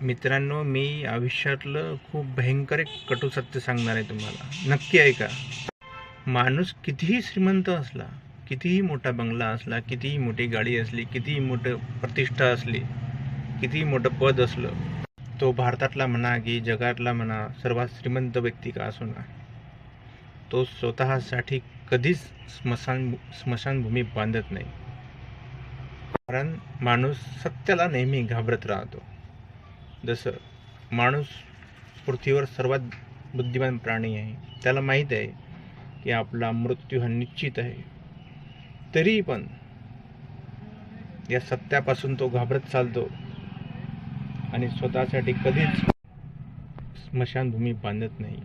मित्रांनो मी आयुष्यातलं खूप भयंकर एक कटू सत्य सांगणार आहे तुम्हाला. नक्की ऐका. माणूस कितीही श्रीमंत असला कितीही मोठा बंगला असला कितीही मोठी गाडी असली कितीही मोठं प्रतिष्ठा असली कितीही मोठं पद असलं तो भारतातला म्हणा की जगातला म्हणा सर्वात श्रीमंत व्यक्ती का असो ना तो स्वतःसाठी कधीच स्मशान स्मशानभूमी बांधत नाही. कारण माणूस सत्याला नेहमी घाबरत राहतो. जसं माणूस पृथ्वीवर सर्वात बुद्धिमान प्राणी आहे. त्याला माहीत आहे की आपला मृत्यू हा निश्चित आहे. तरी पण या सत्यापासून तो घाबरत चालतो आणि स्वतःसाठी कधीच स्मशानभूमी बांधत नाही.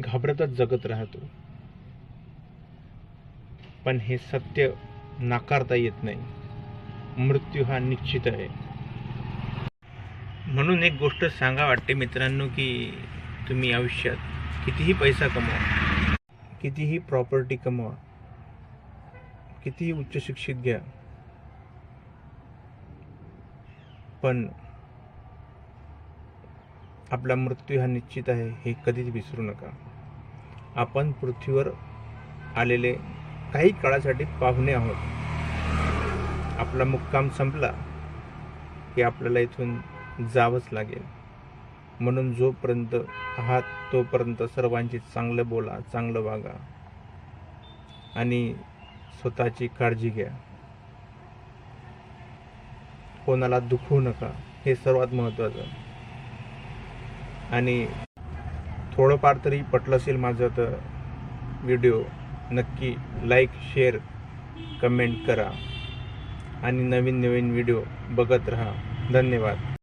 घाबरतच जगत राहतो. पण हे सत्य नाकारता येत नाही. मृत्यू हा निश्चित आहे. म्हणून एक गोष्ट सांगा वाटते मित्रांनो की तुम्ही आयुष्यात कितीही पैसा कमवा कितीही प्रॉपर्टी कमवा कितीही उच्च शिक्षित घ्या पण आपला मृत्यू हा निश्चित आहे हे कधीच विसरू नका. आपण पृथ्वीवर आलेले काही काळासाठी पाहुणे आहोत. आपला मुक्काम संपला की आपल्याला इथून जावंच लागेल. म्हणून जोपर्यंत आहात तोपर्यंत सर्वांची चांगलं बोला चांगलं वागा. आणि स्वतःची काळजी घ्या. कोणाला दुखवू नका हे सर्वात महत्त्वाचं. आणि थोडंफार तरी पटलं असेल माझं तर व्हिडिओ नक्की लाईक शेअर कमेंट करा. आणि नवीन नवीन व्हिडिओ बघत राहा. धन्यवाद.